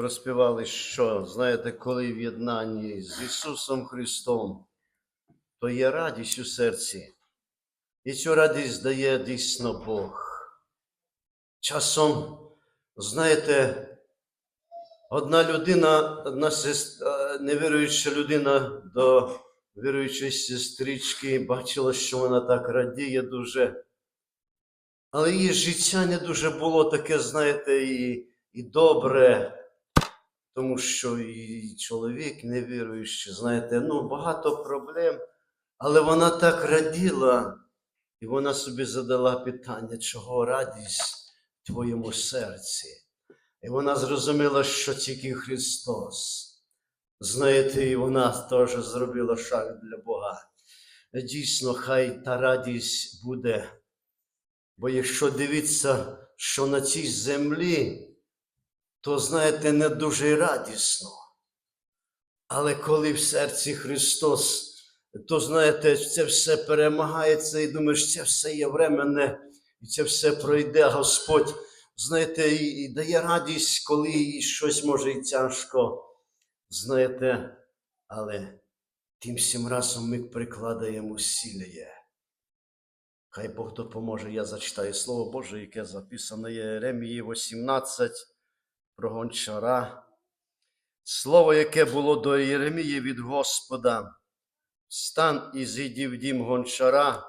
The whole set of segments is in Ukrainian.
Розпівали, що, знаєте, коли в єднанні з Ісусом Христом, то є радість у серці. І цю радість дає дійсно Бог. Часом, знаєте, одна людина, одна сестра, невіруюча людина до віруючої сестрички бачила, що вона так радіє дуже. Але її життя не дуже було таке, знаєте, і, і добре, тому що і чоловік невіруючий, знаєте, ну багато проблем. Але вона так раділа, і вона собі задала питання, чого радість в твоєму серці. І вона зрозуміла, що тільки Христос. Знаєте, і вона теж зробила шаг для Бога. Дійсно, хай та радість буде. Бо якщо дивитися, що на цій землі, то, знаєте, не дуже радісно. Але коли в серці Христос, то, знаєте, це все перемагається і думаєш, це все є временне, і це все пройде, Господь, знаєте, і, і дає радість, коли і щось може і тяжко. Знаєте, але тим всім разом ми прикладаємо усилля. Хай Бог допоможе, я зачитаю Слово Боже, яке записано є Єремії 18 про гончара. Слово, яке було до Єремії від Господа. Стан і зійди в дім гончара,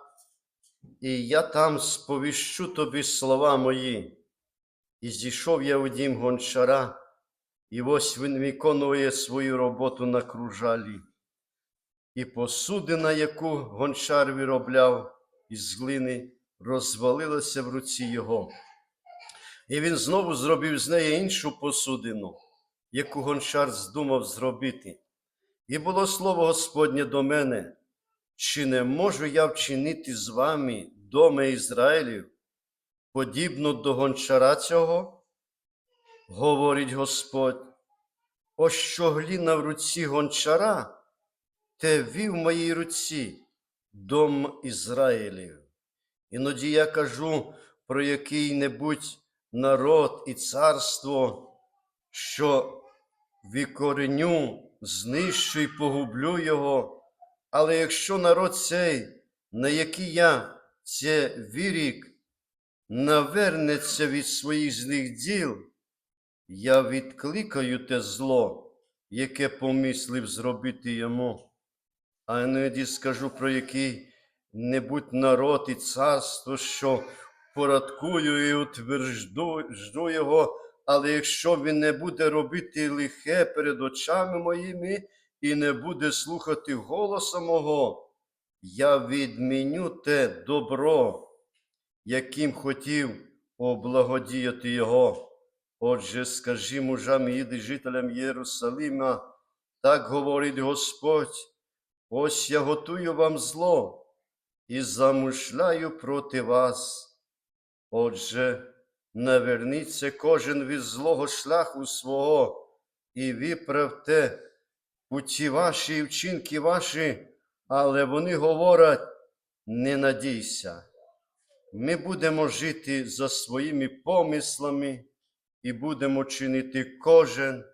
і я там сповіщу тобі слова мої. І зійшов я в дім гончара, і ось він виконує свою роботу на кружалі. І посудина, яку гончар виробляв із глини, розвалилася в руці його. І він знову зробив з неї іншу посудину, яку гончар здумав зробити. І було слово Господнє до мене, чи не можу я вчинити з вами, доме Ізраїлів, подібно до гончара цього? Говорить Господь, ось що в руці гончара, те вів в моїй руці дом Ізраїлів. Іноді я кажу про який-небудь народ і царство, що викореню, знищу і погублю його. Але якщо народ цей, на який я це вірік, навернеться від своїх злих діл, я відкликаю те зло, яке помислив зробити йому. А іноді скажу про який-небудь народ і царство, що порадкую і утвержду його, але якщо він не буде робити лихе перед очами моїми і не буде слухати голоса мого, я відміню те добро, яким хотів облагодіяти його. Отже, скажи мужам і жителям Єрусалима, так говорить Господь, ось я готую вам зло і замишляю проти вас. Отже, наверніться кожен від злого шляху свого і виправте путі ваші і вчинки ваші, але вони говорять, не надійся. Ми будемо жити за своїми помислами і будемо чинити кожен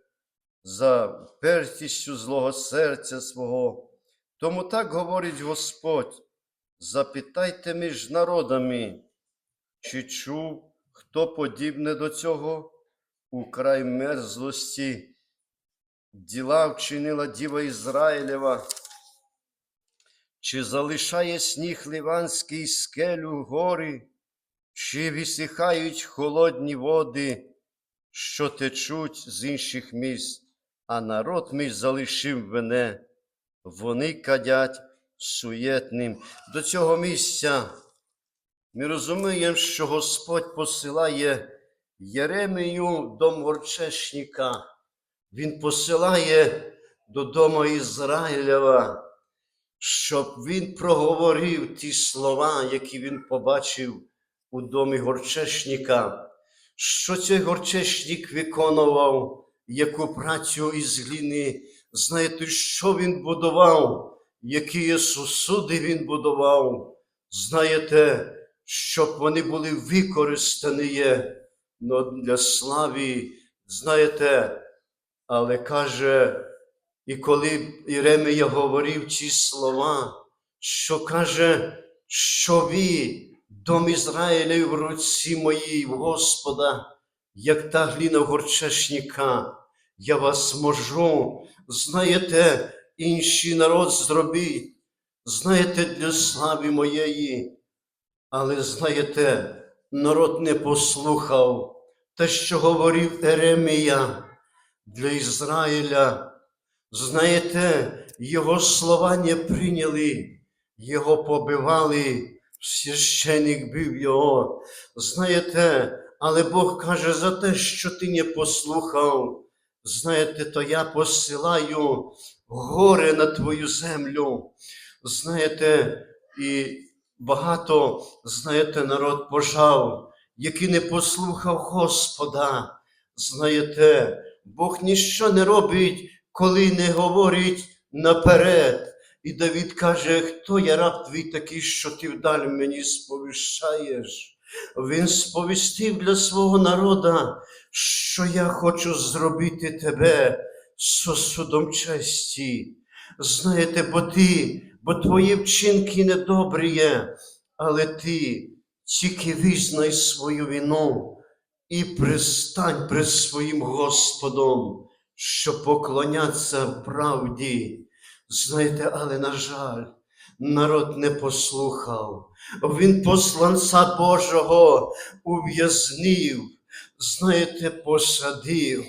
за пертістю злого серця свого. Тому так говорить Господь: запитайте між народами, чи чув хто подібне до цього? У край мерзлості, діла вчинила діва Ізраїлева, чи залишає сніг ливанський скелю гори, чи висихають холодні води, що течуть з інших міст, а народ мій залишив мене, вони кадять суєтним. До цього місця ми розуміємо, що Господь посилає Єремію до Морчешника. Він посилає додому Ізраїлева, щоб він проговорив ті слова, які він побачив у домі горчешника, що цей горчешник виконував, яку працю із глини, знаєте, що він будував, які сусуди він будував, знаєте, щоб вони були використані для слави, знаєте, Але каже, і коли Єремія говорив ці слова, що каже, що ви, дом Ізраїля в руці моїй, Господа, як та гліна горчешніка, я вас можу, знаєте, інший народ зробіть, знаєте, для слави моєї. Але знаєте, народ не послухав те, що говорив Еремія для Ізраїля. Знаєте, його слова не прийняли, його побивали, священик бив його. Знаєте, але Бог каже, за те, що ти не послухав, знаєте, то я посилаю горе на твою землю. Знаєте, і багато, знаєте, народ пожав, який не послухав Господа. Знаєте, Бог ніщо не робить, коли не говорить наперед. І Давід каже, хто я раб твій такий, що ти вдаль мені сповіщаєш? Він сповістив для свого народа, що я хочу зробити тебе сосудом честі. Знаєте, бо ти, бо твої вчинки недобрі є, але ти тільки визнай свою вину і пристань перед своїм Господом, що поклоняться правді. Знаєте, але, на жаль, народ не послухав. Він посланця Божого ув'язнив, знаєте, посадив.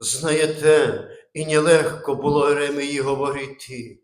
Знаєте, і нелегко було Еремії говорити.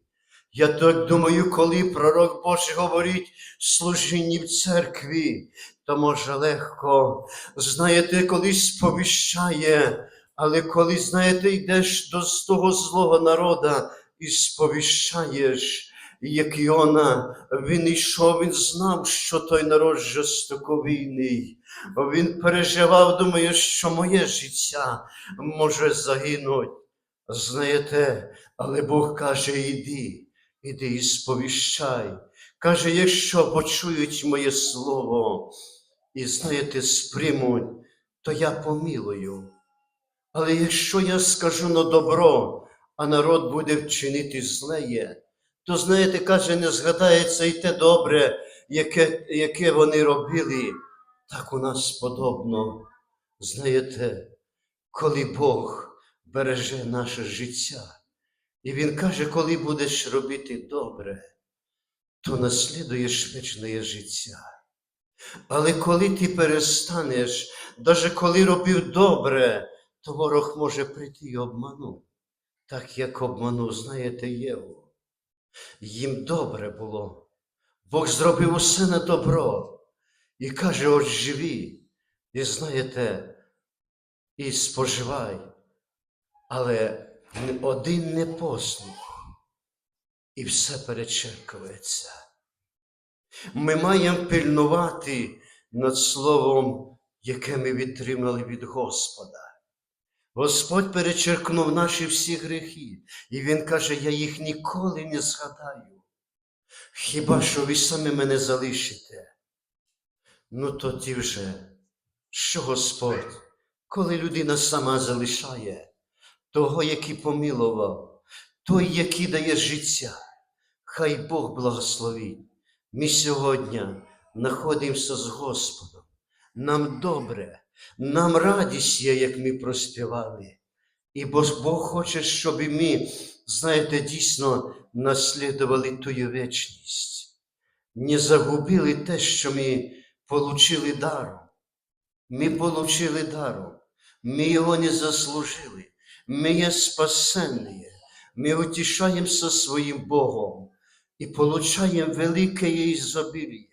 Я так думаю, коли пророк Божий говорить служінні в церкві, то може легко. Знаєте, коли сповіщає, але коли, знаєте, йдеш до того злого народа і сповіщаєш, як Йона, він йшов, він знав, що той народ жорстоковійний. Він переживав, думає, що моє життя може загинути. Знаєте, але Бог каже, іди, іди і сповіщай. Каже, якщо почують моє слово і, знаєте, сприймуть, то я помилую. Але якщо я скажу на добро, а народ буде вчинити злеє, то, знаєте, каже, не згадається і те добре, яке, яке вони робили, так у нас подобно. Знаєте, коли Бог береже наше життя, і Він каже, коли будеш робити добре, то наслідуєш вічне життя. Але коли ти перестанеш, навіть коли робив добре, то ворог може прийти і обманути, так як обманув, знаєте, Єву. Їм добре було. Бог зробив усе на добро і каже: от живі, і знаєте, і споживай, але один не послух, і все перечеркується. Ми маємо пильнувати над словом, яке ми відтримали від Господа. Господь перечеркнув наші всі гріхи, і Він каже, я їх ніколи не згадаю. Хіба що ви самі мене залишите? Ну тоді вже, що Господь, коли людина сама залишає того, який помилував, той, який дає життя, хай Бог благословить. Ми сьогодні знаходимося з Господом. Нам добре, нам радість є, як ми проспівали. І Бог хоче, щоб ми, знаєте, дійсно наслідували тую вічність, не загубили те, що ми получили даром. Ми получили даром, ми його не заслужили, ми є спасенні, ми утішаємося своїм Богом і получаємо велике ізобіліє,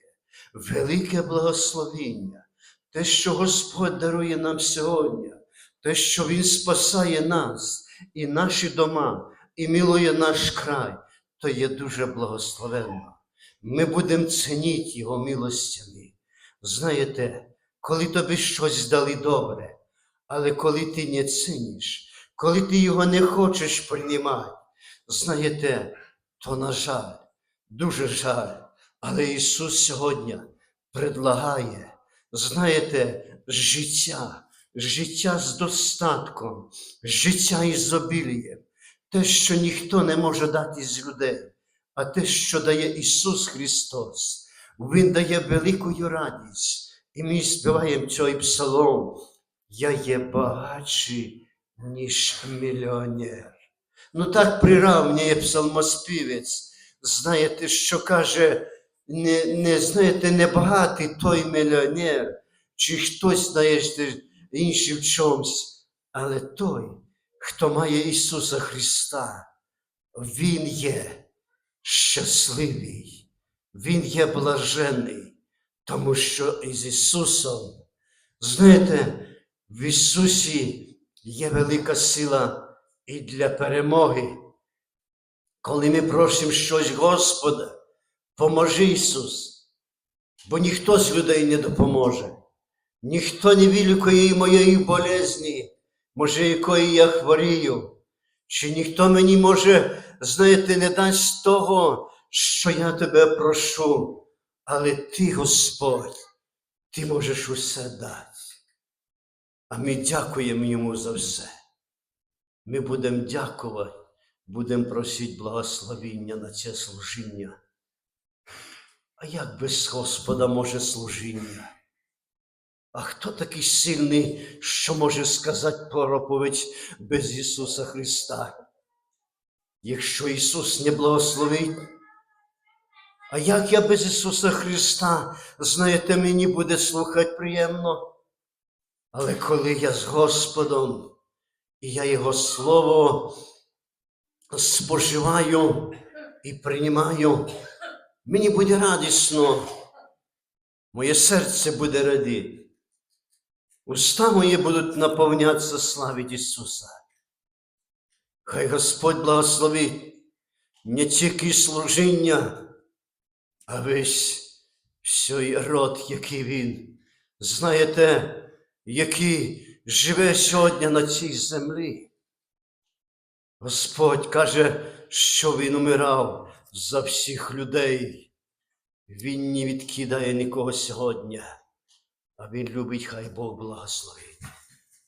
велике благословіння, те, що Господь дарує нам сьогодні, те, що Він спасає нас і наші дома, і милує наш край, то є дуже благословенно. Ми будемо цінити Його милостями. Знаєте, коли тобі щось дали добре, але коли ти не ціниш, коли ти його не хочеш приймати, знаєте, то, на жаль, дуже жаль, але Ісус сьогодні предлагає, знаєте, життя, життя з достатком, життя із обілієм, те, що ніхто не може дати з людей, а те, що дає Ісус Христос, Він дає велику радість. І ми співаємо цей псалом. Я є багатший, ніж мільйонер. Ну так приравнює псалмоспівець. Знаєте, що каже, не, не знаєте, не багатий той мільйонер, чи хтось знаєте, інший в чомусь, але той, хто має Ісуса Христа, Він є щасливий, Він є блажений, тому що із Ісусом, знаєте, в Ісусі є велика сила і для перемоги. Коли ми просимо щось Господа, поможи Ісус, бо ніхто з людей не допоможе, ніхто не вилікує і моєї болезні, може, якої я хворію, чи ніхто мені може, знаєте, не дасть того, що я тебе прошу, але ти, Господь, ти можеш усе дати. А ми дякуємо йому за все. Ми будемо дякувати, будемо просити благословіння на це служіння. А як без Господа може служіння? А хто такий сильний, що може сказати проповідь без Ісуса Христа? Якщо Ісус не благословить, а як я без Ісуса Христа, знаєте, мені буде слухати приємно. Але коли я з Господом, і я Його Слово споживаю і приймаю, мені буде радісно, моє серце буде радіти. Уста мої будуть наповнятися славить Ісуса. Хай Господь благословить не тільки служіння, а весь всій род, який Він, знаєте, який живе сьогодні на цій землі. Господь каже, що Він умирав за всіх людей. Він не відкидає нікого сьогодні, а Він любить, хай Бог благословить.